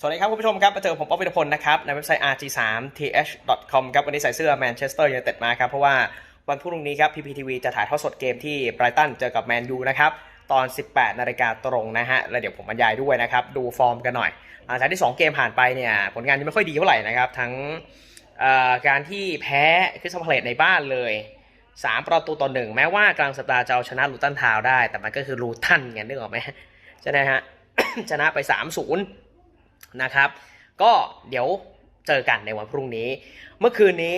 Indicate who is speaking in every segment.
Speaker 1: สวัสดีครับคุณผู้ชมครับมาเจอผมป๊อปวิทพลนะครับ ในเว็บไซต์ rg3th.com ครับ วันนี้ใส่เสื้อแมนเชสเตอร์ยูไนเต็ดมาครับ เพราะว่าวันพรุ่งนี้ครับ PPTV จะถ่ายทอดสดเกมที่ไบรตันเจอกับแมนยูนะครับ ตอน 18 นาฬิกาตรงนะฮะ แล้วเดี๋ยวผมบรรยายด้วยนะครับ ดูฟอร์มกันหน่อย หลังจากที่ 2 เกมผ่านไปเนี่ย ผลงานยังไม่ค่อยดีเท่าไหร่นะครับ ทั้งการที่แพ้คริสตัลพาเลตในบ้านเลย3 ประตูต่อหนึ่งแม้ว่ากลางสัปดาห์จะเอาชนะลูตันทาวได้ แต่มันก็คือลูตันไงนึกออกไหมใช่ไหมฮะชนะไป 3-0 นะครับ ก็เดี๋ยวเจอกันในวันพรุ่งนี้ เมื่อคืนนี้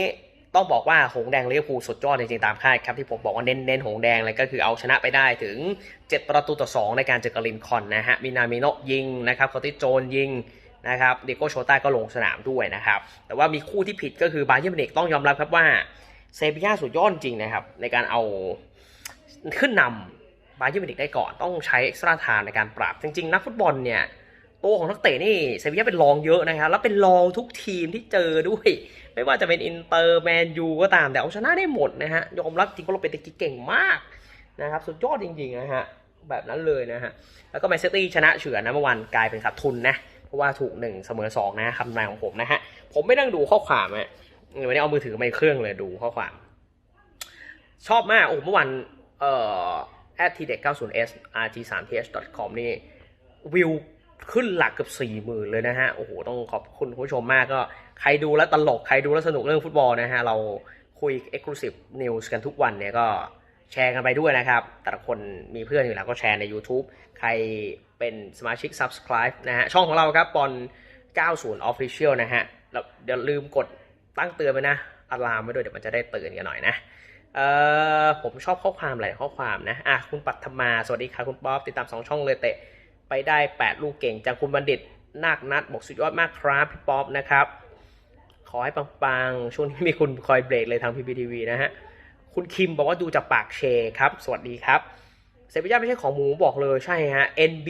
Speaker 1: ต้องบอกว่าหงแดงลิเวอร์พูสุดยอดจริงๆตามคาดครับที่ผมบอกว่าเน้นเน้นหงแดงเลยก็คือเอาชนะไปได้ถึง 7 ประตูต่อ 2 ในการเจอกับลินคอนนะฮะมินามิโนยิงนะครับคอติโจนยิงนะครับเดโกโชต้าก็ลงสนามด้วยนะครับ แต่ว่ามีคู่ที่ผิดก็คือบาเยิร์นมินิกต้องยอมรับครับว่าเซบีย่าสุดยอดจริงนะครับ ในการเอาขึ้นนำบาเยิร์นมินิกได้ก่อนต้องใช้เอ็กซ์ตร้าไทม์ในการปรับ จริงๆ นักฟุตบอลเนี่ย ตัวของนักเตะนี่เซบีย่าเป็นรองเยอะนะครับแล้วเป็นรองทุกทีมที่เจอด้วย ไม่ว่าจะเป็นอินเตอร์แมนยูก็ตามแต่เอาชนะได้หมดนะฮะยอมรับจริงว่าเราเป็นตะกี้เก่งมากนะครับสุดยอดจริงๆนะฮะแบบนั้นเลยนะฮะแล้วก็แมนเชสเตอร์ชนะเฉือนนะเมื่อวานกลายเป็นขาดทุนนะเพราะว่าถูกหนึ่งเสมอสองนะคำนายของผมนะฮะผมไม่นั่งดูข้อความอะวันนี้เอามือถือมาเครื่องเลยดูข้อความ ชอบมากโอ้เมื่อวานเอ่อ at t เด็ก 90s rg3th.com นี่วิว ขึ้นหลักเกือบสี่หมื่นเลยนะฮะ โอ้โห ต้องขอบคุณผู้ชมมากก็ ใครดูแล้วตลก ใครดูแล้วสนุกเรื่องฟุตบอลนะฮะ เราคุย Exclusive News กันทุกวันเนี่ยก็แชร์กันไปด้วยนะครับ แต่ละคนมีเพื่อนอยู่แล้วก็แชร์ใน YouTube ใครเป็นสมาชิก Subscribe นะฮะ ช่องของเราครับบอล90 Official นะฮะแล้วเดี๋ยวลืมกดตั้งเตือนไปนะอะลามไว้ด้วยเดี๋ยวมันจะได้ตื่นกันหน่อยนะเออผมชอบข้อความหลายข้อความนะอะคุณปัทมา สวัสดีค่ะคุณป๊อปติดตามสองช่องเลยเตะ ไปได้ 8 ลูกเก่ง จากคุณบัณฑิตนาคนัดบอกสุดยอดมากครับพี่ป๊อปนะครับ ขอให้ปังๆ ช่วงนี้มีคุณคอยเบรกเลยทาง PPTV นะฮะ คุณคิมบอกว่าดูจากปากเชครับ สวัสดีครับเซบีย่าไม่ใช่ของหมูบอกเลยใช่ฮะ NB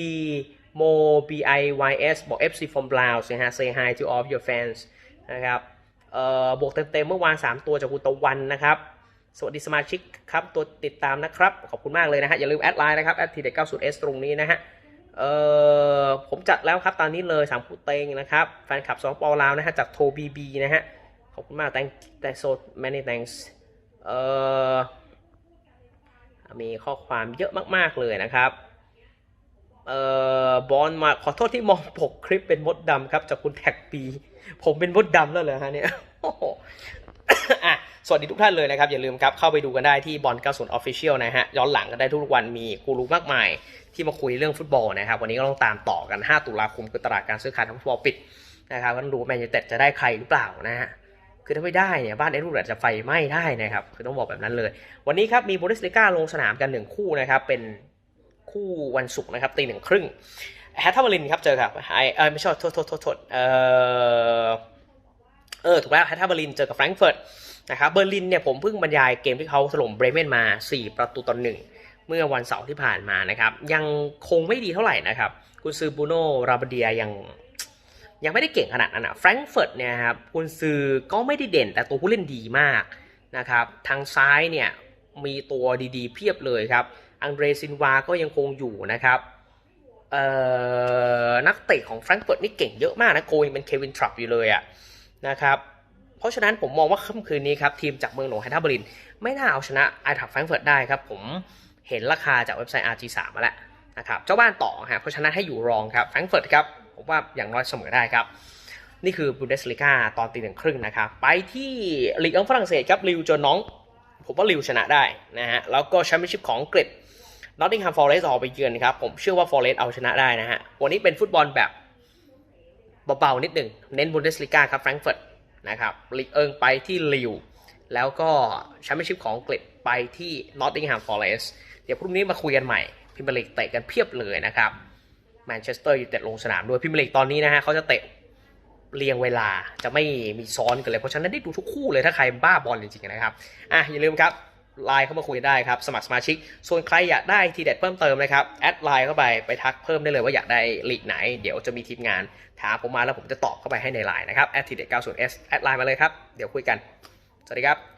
Speaker 1: Mo BIYS บอก FC from Laos นะฮะ SayHitoallyourfans นะครับเอ่อบวกเต็มๆ เมื่อวาน 3 ตัวจากคุณตะวันนะครับ สวัสดีสมาชิกครับ ตัวติดตามนะครับ ขอบคุณมากเลยนะฮะ อย่าลืมแอดไลน์นะครับแอดทีเด็ก90 s ตรงนี้นะฮะ เออผมจัดแล้วครับตอนนี้เลยสามคู่เต็งนะครับ แฟนคลับสองปอลาวนะฮะจากโทบีบีนะฮะ ขอบคุณมาก thank thank so many thanks เออมีข้อความเยอะมากๆเลยนะครับเอ่อบอลมาขอโทษที่มองปกคลิปเป็นมดดำครับ จากคุณแท็กปี ผมเป็นมดดำแล้วเหรอฮะเนี่ย สวัสดีทุกท่านเลยนะครับ อย่าลืมครับ เข้าไปดูกันได้ที่บอล90 Official นะฮะ ย้อนหลังกันได้ทุกวันมีกูรูมากมาย ที่มาคุยเรื่องฟุตบอลนะครับ วันนี้ก็ต้องตามต่อกัน 5 ตุลาคมคือตลาดการซื้อขายทางฟุตบอลปิดนะครับก็ต้องดูแมนยูเต็ดจะได้ใครหรือเปล่านะฮะคือถ้าไม่ได้เนี่ยบ้านเอ็ดรูดอาจจะไฟไหม้ได้นะครับคือต้องบอกแบบนั้นเลย วันนี้ครับมีบูเดสลิก้าลงสนามกันหนึ่งคู่นะครับเป็นคู่วันศุกร์นะครับตีหนึ่งครึ่งแฮตทามารินครับเจอครับไอเออไม่ใช่โทษโทษโทษโทษเออเออถูกแล้วแฮตทามารินเจอกับแฟรงก์เฟิร์ต นะครับเบอร์ลินเนี่ยผมเพิ่งบรรยายเกมที่เขาถล่มเบรเมนมา 4 ประตูต่อหนึ่งเมื่อวันเสาร์ที่ผ่านมานะครับ ยังคงไม่ดีเท่าไหร่นะครับคุณซือบูโนราบเดียยังยังไม่ได้เก่งขนาดนั้นอะแฟรงก์เฟิร์ตเนี่ยครับคุณซือก็ไม่ได้เด่นแต่ตัวผู้เล่นดีมากนะครับทางซ้ายเนี่ยมีตัวดีๆ เพียบเลยครับ อังเดรซินวาก็ยังคงอยู่นะครับเอ่อนักเตะของแฟรงก์เฟิร์ตนี่เก่งเยอะมากนะโกยังเป็นเควินทรัพอยู่เลยอะนะครับ เพราะฉะนั้นผมมองว่าค่ำคืนนี้ครับทีมจากเมืองหลวงไฮทับบรินไม่น่าเอาชนะไอทับแฟรงเฟิร์ตได้ครับ ผมเห็นราคาจากเว็บไซต์ RG3 มาแล้วนะครับเจ้าบ้านต่อฮะเพราะฉะนั้นให้อยู่รองครับแฟรงเฟิร์ตครับผมว่าอย่างน้อยเสมอได้ครับ นี่คือบูเดสลิก้าตอนตีหนึ่งครึ่งนะครับไปที่ลีกอังฝรั่งเศสครับลิวเจอน้อง ผมว่าลิวชนะได้นะฮะแล้วก็แชมเปี้ยนชิพของอังกฤษนอตติงแฮมฟอร์เรสต์ออกไปเยือนครับผมเชื่อว่าฟอร์เรสต์เอาชนะได้นะฮะวันนี้เป็นฟุตบอลแบบเบาๆนิดหนึ่งเน้นบูเดสลิก้าครับแฟรงเฟิร์ต นะครับลีกเอิงไปที่ลิวแล้วก็แชมเปี้ยนชิพของอังกฤษไปที่นอตติงแฮมฟอร์เรสต์เดี๋ยวพรุ่งนี้มาคุยกันใหม่พิมเบลีกเตะกันเพียบเลยนะครับแมนเชสเตอร์ยูไนเต็ดลงสนามด้วยพิมเบลีกตอนนี้นะฮะเขาจะเตะเรียงเวลาจะไม่มีซ้อนกันเลย เพราะฉะนั้นได้ดูทุกคู่เลยถ้าใครบ้าบอลจริงๆนะครับ อะอย่าลืมครับ ไลน์เข้ามาคุยได้ครับ สมัครสมาชิก ส่วนใครอยากได้ทีเด็ดเพิ่มเติมนะครับ แอดไลน์เข้าไปไปทักเพิ่มได้เลยว่าอยากได้ลีกไหน เดี๋ยวจะมีทีมงานถามผมมาแล้วผมจะตอบเข้าไปให้ในไลน์นะครับแอดทีเด็ด 90s แอดไลน์มาเลยครับ เดี๋ยวคุยกัน สวัสดีครับ